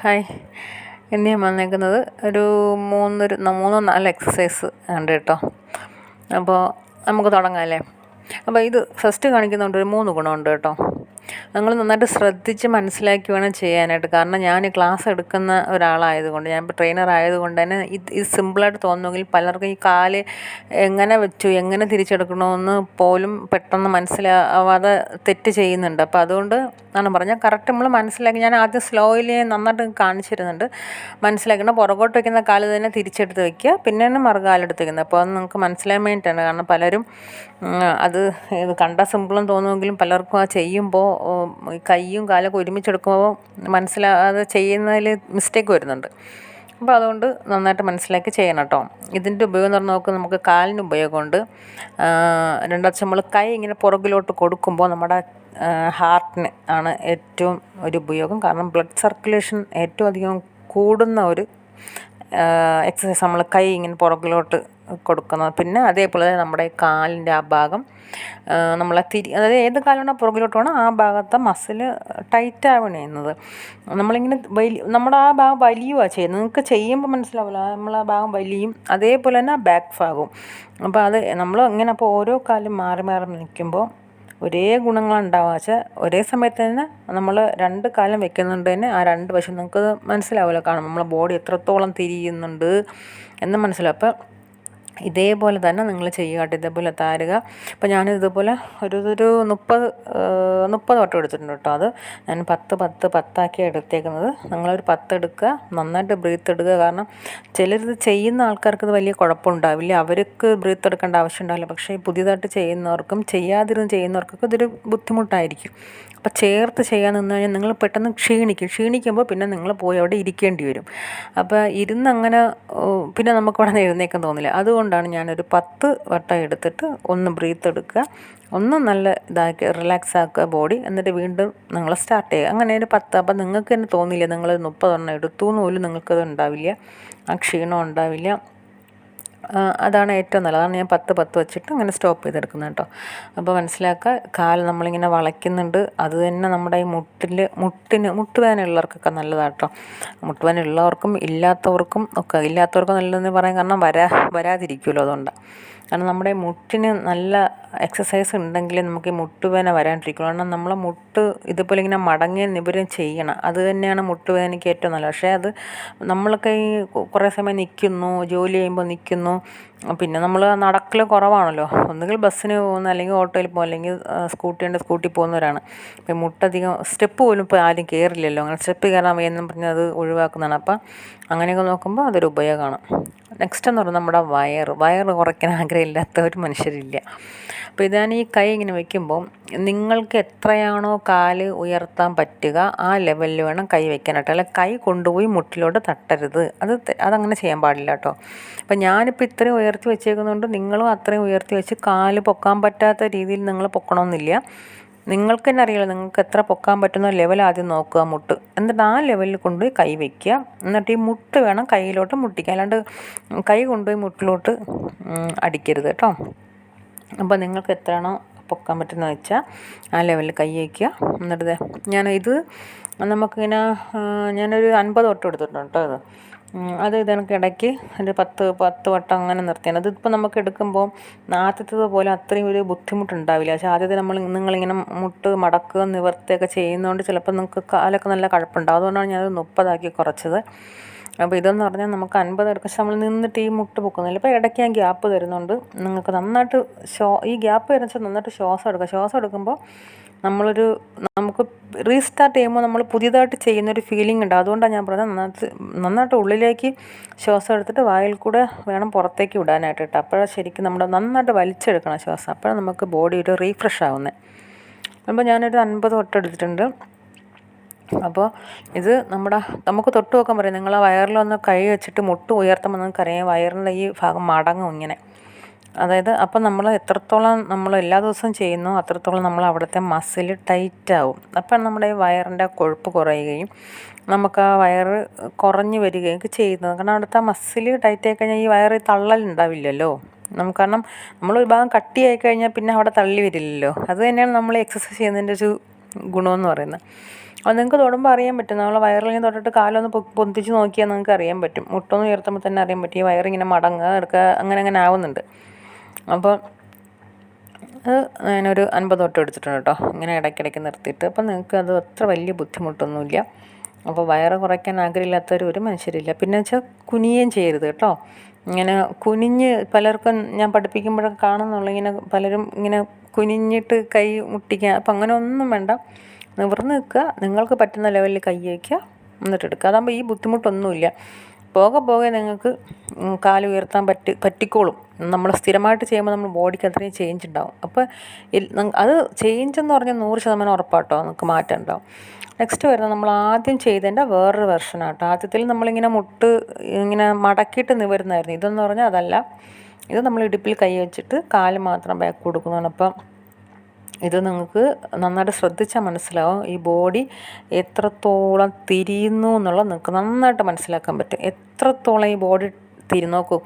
Hi. ഇന്ന് ഞാൻ വന്നേക്കുന്നത് ഒരു മൂന്നൊരു മൂന്നോ നാല് എക്സസൈസ് ഉണ്ട് കേട്ടോ. അപ്പോൾ നമുക്ക് തുടങ്ങാം അല്ലേ? അപ്പോൾ ഇത് ഫസ്റ്റ് കാണിക്കുന്നുണ്ട് ഒരു മൂന്ന് ഗുണമുണ്ട് കേട്ടോ. നിങ്ങൾ നന്നായിട്ട് ശ്രദ്ധിച്ച് മനസ്സിലാക്കി വേണം ചെയ്യാനായിട്ട്. കാരണം ഞാൻ ക്ലാസ് എടുക്കുന്ന ഒരാളായതുകൊണ്ട് ഞാൻ ട്രെയിനർ ആയതുകൊണ്ട് തന്നെ ഇത് ഇത് സിമ്പിളായിട്ട് തോന്നുമെങ്കിൽ പലർക്കും ഈ കാൽ എങ്ങനെ വെച്ചു എങ്ങനെ തിരിച്ചെടുക്കണമെന്ന് പോലും പെട്ടെന്ന് മനസ്സിലാവാതെ തെറ്റ് ചെയ്യുന്നുണ്ട്. അപ്പോൾ അതുകൊണ്ട് ആണ് പറഞ്ഞാൽ കറക്റ്റ് നമ്മൾ മനസ്സിലാക്കി ഞാൻ ആദ്യം സ്ലോയിൽ നന്നായിട്ട് കാണിച്ചിരുന്നുണ്ട് മനസ്സിലാക്കണം പുറകോട്ട് വയ്ക്കുന്ന കാൽ തന്നെ തിരിച്ചെടുത്ത് വയ്ക്കുക പിന്നെ തന്നെ മറുകാലെടുത്ത് വയ്ക്കുന്നത് അപ്പോൾ അത് നിങ്ങൾക്ക് മനസ്സിലാൻ വേണ്ടിയിട്ടാണ്. കാരണം പലരും അത് ഇത് കണ്ട സിമ്പിളും തോന്നുമെങ്കിലും പലർക്കും ആ ചെയ്യുമ്പോൾ കൈയും കാലൊക്കെ ഒരുമിച്ചെടുക്കുമ്പോൾ മനസ്സിലാതെ ചെയ്യുന്നതിൽ മിസ്റ്റേക്ക് വരുന്നുണ്ട്. അപ്പോൾ അതുകൊണ്ട് നന്നായിട്ട് മനസ്സിലാക്കി ചെയ്യണം കേട്ടോ. ഇതിന്റെ ഉപയോഗം എന്ന് പറഞ്ഞാൽ നമുക്ക് നമുക്ക് കാലിന് ഉപയോഗമുണ്ട് രണ്ടാഴ്ച നമ്മൾ കൈ ഇങ്ങനെ പുറകിലോട്ട് കൊടുക്കുമ്പോൾ നമ്മുടെ ഹാർട്ടിന് ആണ് ഏറ്റവും ഒരു ഉപയോഗം. കാരണം ബ്ലഡ് സർക്കുലേഷൻ ഏറ്റവും അധികം കൂടുന്ന ഒരു എക്സസൈസ് നമ്മൾ കൈ ഇങ്ങനെ പുറകിലോട്ട് കൊടുക്കുന്നത് പിന്നെ അതേപോലെ നമ്മുടെ കാലിന്റെ ആ ഭാഗം നമ്മളെ തിരി അതായത് ഏത് പുറകിലോട്ട് വേണം ആ ഭാഗത്തെ മസിൽ ടൈറ്റ് ആവണം ചെയ്യുന്നത്. നമ്മളിങ്ങനെ വലി നമ്മുടെ ആ ഭാഗം വലിയുക ചെയ്യുന്നത്. നിങ്ങൾക്ക് ചെയ്യുമ്പോൾ മനസ്സിലാവില്ല. നമ്മൾ ആ ഭാഗം വലിയും അതേപോലെ തന്നെ ബാക്ക് ഭാഗവും. അപ്പോൾ അത് നമ്മൾ ഇങ്ങനെ അപ്പോൾ ഓരോ കാലും മാറി മാറി നിൽക്കുമ്പോൾ ഒരേ ഗുണങ്ങളുണ്ടാവുക വെച്ചാൽ ഒരേ സമയത്ത് തന്നെ നമ്മൾ രണ്ട് കാലം വെക്കുന്നുണ്ട് തന്നെ ആ രണ്ട് വശം നമുക്ക് മനസ്സിലാവില്ല കാണും നമ്മളെ ബോഡി എത്രത്തോളം തിരിയുന്നുണ്ട് എന്ന് മനസ്സിലാവും. അപ്പോൾ ഇതേപോലെ തന്നെ നിങ്ങൾ ചെയ്യുക കേട്ടോ. ഇതേപോലെ താരുക. അപ്പോൾ ഞാൻ ഇതുപോലെ ഒരു ഒരു മുപ്പത് മുപ്പത് വട്ടം എടുത്തിട്ടുണ്ട് കേട്ടോ അത്. ഞാൻ പത്ത് പത്ത് പത്താക്കി എടുത്തേക്കുന്നത്. നിങ്ങളൊരു പത്ത് എടുക്കുക നന്നായിട്ട് ബ്രീത്ത് എടുക്കുക. കാരണം ചിലരിത് ചെയ്യുന്ന ആൾക്കാർക്ക് ഇത് വലിയ കുഴപ്പമുണ്ടാവില്ല. അവർക്ക് ബ്രീത്ത് എടുക്കേണ്ട ആവശ്യം ഉണ്ടാവില്ല. പക്ഷേ പുതിയതായിട്ട് ചെയ്യുന്നവർക്കും ചെയ്യാതിരുന്ന് ചെയ്യുന്നവർക്കൊക്കെ ഇതൊരു ബുദ്ധിമുട്ടായിരിക്കും. അപ്പോൾ ചേർത്ത് ചെയ്യാൻ നിന്ന് കഴിഞ്ഞാൽ നിങ്ങൾ പെട്ടെന്ന് ക്ഷീണിക്കും. ക്ഷീണിക്കുമ്പോൾ പിന്നെ നിങ്ങൾ പോയി അവിടെ ഇരിക്കേണ്ടി വരും. അപ്പോൾ ഇരുന്ന് അങ്ങനെ പിന്നെ നമുക്ക് അവിടെ എഴുന്നേക്കാൻ തോന്നില്ല. അതുകൊണ്ടാണ് ഞാനൊരു പത്ത് വട്ടം എടുത്തിട്ട് ഒന്ന് ബ്രീത്ത് എടുക്കുക. ഒന്ന് നല്ല ഇതാക്കി റിലാക്സ് ആക്കുക ബോഡി എന്നിട്ട് വീണ്ടും നിങ്ങൾ സ്റ്റാർട്ട് ചെയ്യുക. അങ്ങനെ ഒരു പത്ത് അപ്പം നിങ്ങൾക്ക് തന്നെ തോന്നില്ല. നിങ്ങൾ മുപ്പതെണ്ണം എടുത്തു എന്ന് പോലും നിങ്ങൾക്കത് ഉണ്ടാവില്ല. ആ ക്ഷീണം ഉണ്ടാവില്ല. അതാണ് ഏറ്റവും നല്ലത്. അതാണ് ഞാൻ പത്ത് പത്ത് വെച്ചിട്ട് അങ്ങനെ സ്റ്റോപ്പ് ചെയ്തെടുക്കുന്നത് കേട്ടോ. അപ്പോൾ മനസ്സിലാക്കുക കാൽ നമ്മളിങ്ങനെ വളയ്ക്കുന്നുണ്ട്. അത് തന്നെ നമ്മുടെ ഈ മുട്ടിൽ മുട്ടിന് മുട്ടുവേദന ഉള്ളവർക്കൊക്കെ നല്ലതാണ് കേട്ടോ. മുട്ടുവേദന ഉള്ളവർക്കും ഇല്ലാത്തവർക്കും ഒക്കെ ഇല്ലാത്തവർക്കും നല്ലതെന്ന് പറയാൻ കാരണം വരാ വരാതിരിക്കുമല്ലോ അതുകൊണ്ടാണ് കാരണം നമ്മുടെ മുട്ടിന് നല്ല എക്സസൈസ് ഉണ്ടെങ്കിൽ നമുക്ക് ഈ മുട്ടുവേദന വരാണ്ടിരിക്കും കാരണം നമ്മളെ മുട്ട് ഇതുപോലെ ഇങ്ങനെ മടങ്ങി നിവരം ചെയ്യണം. അത് തന്നെയാണ് മുട്ടുവേദനയ്ക്ക് ഏറ്റവും നല്ലത്. പക്ഷേ അത് നമ്മളൊക്കെ ഈ കുറേ സമയം നിൽക്കുന്നു ജോലി ചെയ്യുമ്പോൾ നിൽക്കുന്നു. പിന്നെ നമ്മൾ നടക്കൽ കുറവാണല്ലോ. ഒന്നുകിൽ ബസ്സിന് പോകുന്ന അല്ലെങ്കിൽ ഓട്ടോയിൽ പോകും അല്ലെങ്കിൽ സ്കൂട്ടി ഉണ്ട് സ്കൂട്ടി പോകുന്നവരാണ്. ഇപ്പം മുട്ടധികം സ്റ്റെപ്പ് പോലും ഇപ്പോൾ ആരും കയറില്ലല്ലോ. അങ്ങനെ സ്റ്റെപ്പ് കയറാൻ വയ്യെന്നും പറഞ്ഞ് അത് ഒഴിവാക്കുന്നതാണ്. അപ്പം അങ്ങനെയൊക്കെ നോക്കുമ്പോൾ അതൊരു ഉപയോഗമാണ്. നെക്സ്റ്റ് എന്ന് പറഞ്ഞാൽ നമ്മുടെ വയർ വയർ കുറയ്ക്കാൻ ആഗ്രഹമില്ലാത്ത ഒരു മനുഷ്യരില്ല. അപ്പോൾ ഇതാണ് ഈ കൈ ഇങ്ങനെ വയ്ക്കുമ്പോൾ നിങ്ങൾക്ക് എത്രയാണോ കാൽ ഉയർത്താൻ പറ്റുക ആ ലെവലിൽ വേണം കൈ വെക്കാനായിട്ട്. അല്ല കൈ കൊണ്ടുപോയി മുട്ടിലോട്ട് തട്ടരുത്. അത് അതങ്ങനെ ചെയ്യാൻ പാടില്ല കേട്ടോ അപ്പം ഞാനിപ്പോൾ ഇത്രയും ഉയർത്തി വെച്ചേക്കുന്നതുകൊണ്ട് നിങ്ങളും അത്രയും ഉയർത്തി വെച്ച് കാൽ പൊക്കാൻ പറ്റാത്ത രീതിയിൽ നിങ്ങൾ പൊക്കണമെന്നില്ല നിങ്ങൾക്ക് തന്നെ അറിയാലോ നിങ്ങൾക്ക് എത്ര പൊക്കാൻ പറ്റുന്ന ലെവൽ ആദ്യം നോക്കുക മുട്ട്. എന്നിട്ട് ആ ലെവലിൽ കൊണ്ടുപോയി കൈ വയ്ക്കുക എന്നിട്ട് ഈ മുട്ട് വേണം കയ്യിലോട്ട് മുട്ടിക്കുക അല്ലാണ്ട് കൈ കൊണ്ടുപോയി മുട്ടിലോട്ട് അടിക്കരുത് കേട്ടോ. അപ്പോൾ നിങ്ങൾക്ക് എത്രയാണോ പൊക്കാൻ പറ്റുന്നത് വെച്ചാൽ ആ ലെവലിൽ കൈ വയ്ക്കുക എന്നിട്ട് ഞാൻ ഇത് നമുക്കിങ്ങനെ ഞാനൊരു അൻപത് വട്ടം എടുത്തിട്ടുണ്ട് കേട്ടോ ഇത്. അത് ഇതെനിക്ക് ഇടയ്ക്ക് ഒരു പത്ത് പത്ത് വട്ടം അങ്ങനെ നിർത്തിയാണ്. അതിപ്പോൾ നമുക്ക് എടുക്കുമ്പോൾ ആദ്യത്തത് പോലെ അത്രയും ഒരു ബുദ്ധിമുട്ടുണ്ടാവില്ല. പക്ഷേ ആദ്യത്തെ നമ്മൾ നിങ്ങളിങ്ങനെ മുട്ട് മടക്കുക നിവർത്തിയൊക്കെ ചെയ്യുന്നതുകൊണ്ട് ചിലപ്പോൾ നിങ്ങൾക്ക് കാലൊക്കെ നല്ല കഴപ്പുണ്ടാവും. അതുകൊണ്ടാണ് ഞാനത് മുപ്പതാക്കി കുറച്ചത്. അപ്പോൾ ഇതെന്ന് പറഞ്ഞാൽ നമുക്ക് അൻപത് എടുക്കുക പക്ഷെ നമ്മൾ നിന്നിട്ട് ഈ മുട്ട് പൊക്കുന്നില്ല. ഇപ്പോൾ ഇടയ്ക്ക് ഞാൻ ഗ്യാപ്പ് തരുന്നുണ്ട്. നിങ്ങൾക്ക് നന്നായിട്ട് ഈ ഗ്യാപ്പ് തരുന്ന നന്നായിട്ട് ശ്വാസം എടുക്കുക. ശ്വാസം എടുക്കുമ്പോൾ നമ്മളൊരു നമുക്ക് റീസ്റ്റാർട്ട് ചെയ്യുമ്പോൾ നമ്മൾ പുതിയതായിട്ട് ചെയ്യുന്നൊരു ഫീലിംഗ് ഉണ്ട്. അതുകൊണ്ടാണ് ഞാൻ പറഞ്ഞത് നന്നായിട്ട് നന്നായിട്ട് ഉള്ളിലേക്ക് ശ്വാസം എടുത്തിട്ട് വായിൽ കൂടെ വേണം പുറത്തേക്ക് വിടാനായിട്ട് കേട്ടോ. അപ്പോഴാണ് ശരിക്കും നമ്മുടെ നന്നായിട്ട് വലിച്ചെടുക്കണം ശ്വാസം. അപ്പോഴാണ് നമുക്ക് ബോഡി ഒരു റീഫ്രഷ് ആവുന്നത് അപ്പോൾ ഞാനൊരു അൻപത് തൊട്ടെടുത്തിട്ടുണ്ട് അപ്പോൾ ഇത് നമ്മുടെ നമുക്ക് തൊട്ട് നോക്കാൻ പറയും നിങ്ങൾ ആ വയറിലൊന്ന് കൈ വെച്ചിട്ട് മുട്ട് ഉയർത്തുമ്പോൾ നിങ്ങൾക്കറിയാം വയറിന്റെ ഈ ഭാഗം മടങ്ങും ഇങ്ങനെ. അതായത് അപ്പം നമ്മൾ എത്രത്തോളം നമ്മൾ എല്ലാ ദിവസവും ചെയ്യുന്നു അത്രത്തോളം നമ്മൾ അവിടുത്തെ മസിൽ ടൈറ്റ് ആവും. അപ്പം നമ്മുടെ വയറിന്റെ കൊഴുപ്പ് കുറയുകയും നമുക്ക് ആ വയറ് കുറഞ്ഞു വരികയും ഒക്കെ ചെയ്യുന്നത്. കാരണം അവിടുത്തെ മസിൽ ടൈറ്റ് ആയി കഴിഞ്ഞാൽ ഈ വയറ് തള്ളലുണ്ടാവില്ലല്ലോ നമുക്ക് കാരണം നമ്മൾ ഒരു ഭാഗം കട്ടിയായി കഴിഞ്ഞാൽ പിന്നെ അവിടെ തള്ളി വരില്ലല്ലോ. അത് തന്നെയാണ് നമ്മൾ എക്സസൈസ് ചെയ്യുന്നതിന്റെ ഒരു ഗുണമെന്ന് പറയുന്നത്. അപ്പോൾ നിങ്ങൾക്ക് തൊടുമ്പോൾ അറിയാൻ പറ്റും. നമ്മൾ വയറിലിങ്ങനെ തൊട്ടിട്ട് കാലൊന്ന് പൊന്തിച്ച് നോക്കിയാൽ നിങ്ങൾക്ക് അറിയാൻ പറ്റും. മുട്ടൊന്ന് ഉയർത്തുമ്പോൾ തന്നെ അറിയാൻ പറ്റും. ഈ വയറിങ്ങനെ മടങ്ങുക എടുക്കുക അങ്ങനെ അങ്ങനെ ആവുന്നുണ്ട്. അപ്പോൾ അത് ഞാനൊരു അൻപത് തൊട്ട് എടുത്തിട്ടുണ്ട് കേട്ടോ. ഇങ്ങനെ ഇടയ്ക്കിടയ്ക്ക് നിർത്തിയിട്ട്. അപ്പം നിങ്ങൾക്ക് അത് അത്ര വലിയ ബുദ്ധിമുട്ടൊന്നുമില്ല. അപ്പോൾ വയറ് കുറയ്ക്കാൻ ആഗ്രഹമില്ലാത്തവർ ഒരു മനുഷ്യരില്ല. പിന്നെ വെച്ചാൽ കുനിയേം ചെയ്യരുത് കേട്ടോ. ഇങ്ങനെ കുനിഞ്ഞ് പലർക്കും ഞാൻ പഠിപ്പിക്കുമ്പോഴൊക്കെ കാണുന്നുള്ളൂ. ഇങ്ങനെ പലരും ഇങ്ങനെ കുനിഞ്ഞിട്ട് കൈ മുട്ടിക്കുക അപ്പം അങ്ങനെ ഒന്നും വേണ്ട. നിവർന്ന് നിൽക്കുക. നിങ്ങൾക്ക് പറ്റുന്ന ലെവലിൽ കൈ വയ്ക്കുക. എന്നിട്ട് എടുക്കുക. അതാകുമ്പോൾ ഈ ബുദ്ധിമുട്ടൊന്നുമില്ല. പോകെ പോകെ നിങ്ങൾക്ക് കാൽ ഉയർത്താൻ പറ്റി പറ്റിക്കോളും. നമ്മൾ സ്ഥിരമായിട്ട് ചെയ്യുമ്പോൾ നമ്മൾ ബോഡിക്ക് അത്രയും ചേഞ്ച് ഉണ്ടാവും. അപ്പോൾ അത് ചേഞ്ച് എന്ന് പറഞ്ഞാൽ നൂറ് ശതമാനം ഉറപ്പാട്ടോ നമുക്ക് മാറ്റം ഉണ്ടാവും. നെക്സ്റ്റ് വരുന്നത് നമ്മൾ ആദ്യം ചെയ്തതിന്റെ വേറൊരു വെർഷനാട്ടോ ആദ്യത്തിൽ നമ്മളിങ്ങനെ മുട്ട് ഇങ്ങനെ മടക്കിയിട്ട് നിവരുന്നായിരുന്നു ഇതെന്ന് പറഞ്ഞാൽ അതല്ല. ഇത് നമ്മൾ ഇടുപ്പിൽ കൈ വെച്ചിട്ട് കാൽ മാത്രം ബാക്ക് കൊടുക്കുന്നതാണ് അപ്പം ഇത് നിങ്ങൾക്ക് നന്നായിട്ട് ശ്രദ്ധിച്ചാൽ മനസ്സിലാവും. ഈ ബോഡി എത്രത്തോളം തിരിയുന്നു എന്നുള്ളത് നിങ്ങൾക്ക് നന്നായിട്ട് മനസ്സിലാക്കാൻ പറ്റും. എത്രത്തോളം ഈ ബോഡി തിരിനോക്കും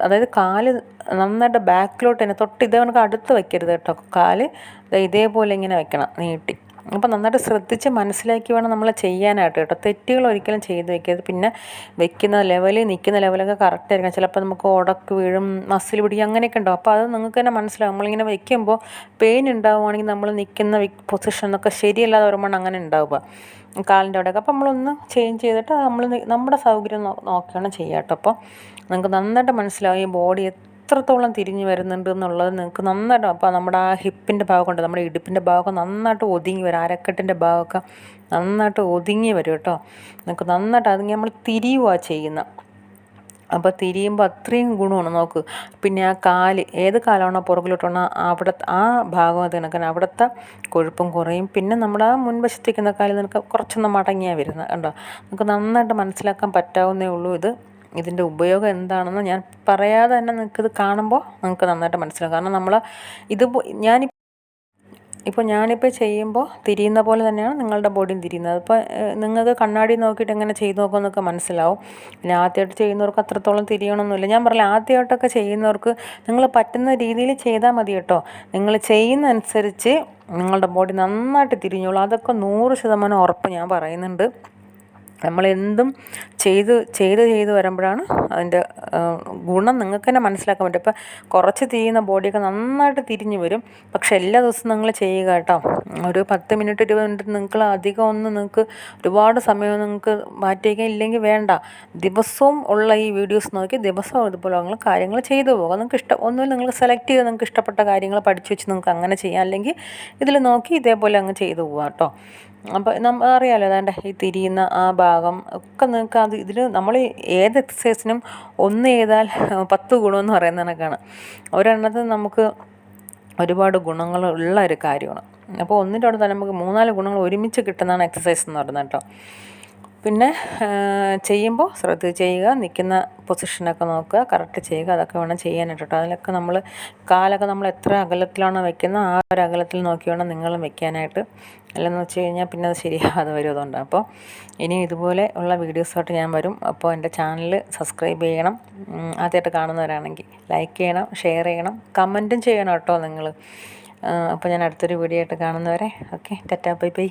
അതായത് കാൽ നന്നായിട്ട് ബാക്കിലോട്ട് തന്നെ തൊട്ട് ഇതേ കണക്ക് അടുത്ത് വെക്കരുത് കേട്ടോ. കാൽ ഇതേപോലെ ഇങ്ങനെ വെക്കണം. നീട്ടി. അപ്പോൾ നന്നായിട്ട് ശ്രദ്ധിച്ച് മനസ്സിലാക്കി വേണം നമ്മൾ ചെയ്യാനായിട്ട് കേട്ടോ. തെറ്റുകൾ ഒരിക്കലും ചെയ്ത് വെക്കരുത്. പിന്നെ വെക്കുന്ന ലെവലിൽ നിൽക്കുന്ന ലെവലൊക്കെ കറക്റ്റ് ആയിരിക്കണം. ചിലപ്പോൾ നമുക്ക് ഉടക്ക് വീഴും മസിൽ പിടിക്കും അങ്ങനെയൊക്കെ ഉണ്ടാവും. അപ്പോൾ അത് നിങ്ങൾക്ക് തന്നെ മനസ്സിലാവും. നമ്മളിങ്ങനെ വെക്കുമ്പോൾ പെയിൻ ഉണ്ടാവുകയാണെങ്കിൽ നമ്മൾ നിൽക്കുന്ന പൊസിഷനൊക്കെ ശരിയല്ലാതെ വരുമ്പോൾ അങ്ങനെ ഉണ്ടാവുക. കാലിന്റെ അവിടെയൊക്കെ. അപ്പോൾ നമ്മളൊന്ന് ചേഞ്ച് ചെയ്തിട്ട് നമ്മൾ നമ്മുടെ സൗകര്യം നോക്കിയാണ് ചെയ്യാം കേട്ടോ. അപ്പോൾ നിങ്ങൾക്ക് നന്നായിട്ട് മനസ്സിലാവും ഈ ബോഡി എത്രത്തോളം തിരിഞ്ഞ് വരുന്നുണ്ട് എന്നുള്ളത് നിങ്ങൾക്ക് നന്നായിട്ട് അപ്പോൾ നമ്മുടെ ആ ഹിപ്പിന്റെ ഭാഗമുണ്ട് നമ്മുടെ ഇടുപ്പിന്റെ ഭാഗമൊക്കെ നന്നായിട്ട് ഒതുങ്ങി വരും അരക്കെട്ടിന്റെ ഭാഗമൊക്കെ നന്നായിട്ട് ഒതുങ്ങി വരും കേട്ടോ. നിങ്ങൾക്ക് നന്നായിട്ട് അതിങ്ങനെ നമ്മൾ തിരിയുക ചെയ്യുന്ന അപ്പോൾ തിരിയുമ്പോൾ അത്രയും ഗുണമാണ് നോക്ക്. പിന്നെ ആ കാൽ ഏത് കാലമാണോ പുറകിലോട്ടാണോ അവിടെ ആ ഭാഗം അത് കണക്കാണ്. അവിടുത്തെ കൊഴുപ്പും കുറയും. പിന്നെ നമ്മുടെ ആ മുൻവശത്തേക്കുന്ന കാലിൽ നിനക്ക് കുറച്ചൊന്ന് മടങ്ങിയാണ് വരുന്നത് കണ്ടോ? നമുക്ക് നന്നായിട്ട് മനസ്സിലാക്കാൻ പറ്റാവുന്നേ ഉള്ളൂ ഇത്. ഇതിന്റെ ഉപയോഗം എന്താണെന്ന് ഞാൻ പറയാതെ തന്നെ നിങ്ങൾക്കിത് കാണുമ്പോൾ നിങ്ങൾക്ക് നന്നായിട്ട് മനസ്സിലാവും. കാരണം നമ്മൾ ഇത് ഞാൻ ഇപ്പോൾ ഞാനിപ്പോൾ ചെയ്യുമ്പോൾ തിരിയുന്ന പോലെ തന്നെയാണ് നിങ്ങളുടെ ബോഡിയും തിരിയുന്നത്. അപ്പോൾ നിങ്ങൾക്ക് കണ്ണാടി നോക്കിയിട്ട് എങ്ങനെ ചെയ്ത് നോക്കുമെന്നൊക്കെ മനസ്സിലാവും. പിന്നെ ആദ്യമായിട്ട് ചെയ്യുന്നവർക്ക് അത്രത്തോളം തിരിയണമെന്നില്ല ഞാൻ പറഞ്ഞില്ല ആദ്യമായിട്ടൊക്കെ ചെയ്യുന്നവർക്ക് നിങ്ങൾ പറ്റുന്ന രീതിയിൽ ചെയ്താൽ മതി കേട്ടോ. നിങ്ങൾ ചെയ്യുന്ന അനുസരിച്ച് നിങ്ങളുടെ ബോഡി നന്നായിട്ട് തിരിഞ്ഞോളൂ. അതൊക്കെ നൂറ് ശതമാനം ഉറപ്പ് ഞാൻ പറയുന്നുണ്ട്. നമ്മളെന്തും ചെയ്ത് ചെയ്ത് ചെയ്ത് വരുമ്പോഴാണ് അതിന്റെ ഗുണം നിങ്ങൾക്ക് തന്നെ മനസ്സിലാക്കാൻ പറ്റും. ഇപ്പം കുറച്ച് തിരിയുന്ന ബോഡിയൊക്കെ നന്നായിട്ട് തിരിഞ്ഞു വരും. പക്ഷെ എല്ലാ ദിവസവും നിങ്ങൾ ചെയ്യുക കേട്ടോ. ഒരു പത്ത് മിനിറ്റ് ഇരുപത് മിനിറ്റ് നിങ്ങൾക്ക് അധികം ഒന്ന് നിങ്ങൾക്ക് ഒരുപാട് സമയം നിങ്ങൾക്ക് മാറ്റിയേക്കാൻ ഇല്ലെങ്കിൽ വേണ്ട. ദിവസവും ഉള്ള ഈ വീഡിയോസ് നോക്കി ദിവസവും ഇതുപോലെ നിങ്ങൾ കാര്യങ്ങൾ ചെയ്തു പോകുക നിങ്ങൾക്ക് ഇഷ്ടം ഒന്നുമില്ല നിങ്ങൾ സെലക്ട് ചെയ്ത് നിങ്ങൾക്ക് ഇഷ്ടപ്പെട്ട കാര്യങ്ങൾ പഠിച്ചു വെച്ച് നിങ്ങൾക്ക് അങ്ങനെ ചെയ്യാം. അല്ലെങ്കിൽ ഇതിൽ നോക്കി ഇതേപോലെ അങ്ങ് ചെയ്തു പോകാം കേട്ടോ. അപ്പോൾ നമ്മൾ അറിയാമല്ലോ അതാണ്ട് ഈ തിരിയുന്ന ആ ഭാഗം ഒക്കെ നിങ്ങൾക്ക് അത് ഇതിൽ നമ്മൾ ഏത് എക്സസൈസിനും ഒന്ന് ചെയ്താൽ പത്ത് ഗുണമെന്ന് പറയുന്ന കണക്കാണ് ഒരെണ്ണത്തിന് നമുക്ക് ഒരുപാട് ഗുണങ്ങളുള്ള ഒരു കാര്യമാണ്. അപ്പോൾ ഒന്നിന്റെ അവിടെ തന്നെ നമുക്ക് മൂന്നാൽ ഗുണങ്ങൾ ഒരുമിച്ച് കിട്ടുന്നതാണ് എക്സസൈസ് എന്ന് പറയുന്നത് കേട്ടോ. പിന്നെ ചെയ്യുമ്പോൾ ശ്രദ്ധിച്ച് ചെയ്യുക നിൽക്കുന്ന പൊസിഷനൊക്കെ നോക്കുക കറക്റ്റ് ചെയ്യുക അതൊക്കെ വേണം ചെയ്യാനായിട്ട് കേട്ടോ അതിലൊക്കെ നമ്മൾ കാലൊക്കെ നമ്മൾ എത്ര അകലത്തിലാണോ വെക്കുന്നത് ആ ഒരു അകലത്തിൽ നോക്കി വേണം നിങ്ങളും വെക്കാനായിട്ട്. അല്ലെന്ന് വെച്ച് കഴിഞ്ഞാൽ പിന്നെ അത് ശരിയാകാതെ വരും അതുകൊണ്ട്. അപ്പോൾ ഇനി ഇതുപോലെ ഉള്ള വീഡിയോസായിട്ട് ഞാൻ വരും. അപ്പോൾ എന്റെ ചാനൽ സബ്സ്ക്രൈബ് ചെയ്യണം. ആദ്യമായിട്ട് കാണുന്നവരാണെങ്കിൽ ലൈക്ക് ചെയ്യണം ഷെയർ ചെയ്യണം കമന്റും ചെയ്യണം കേട്ടോ നിങ്ങൾ അപ്പോൾ ഞാൻ അടുത്തൊരു വീഡിയോ ആയിട്ട് കാണുന്നവരെ ഓക്കെ ടാറ്റാ ബൈ ബൈ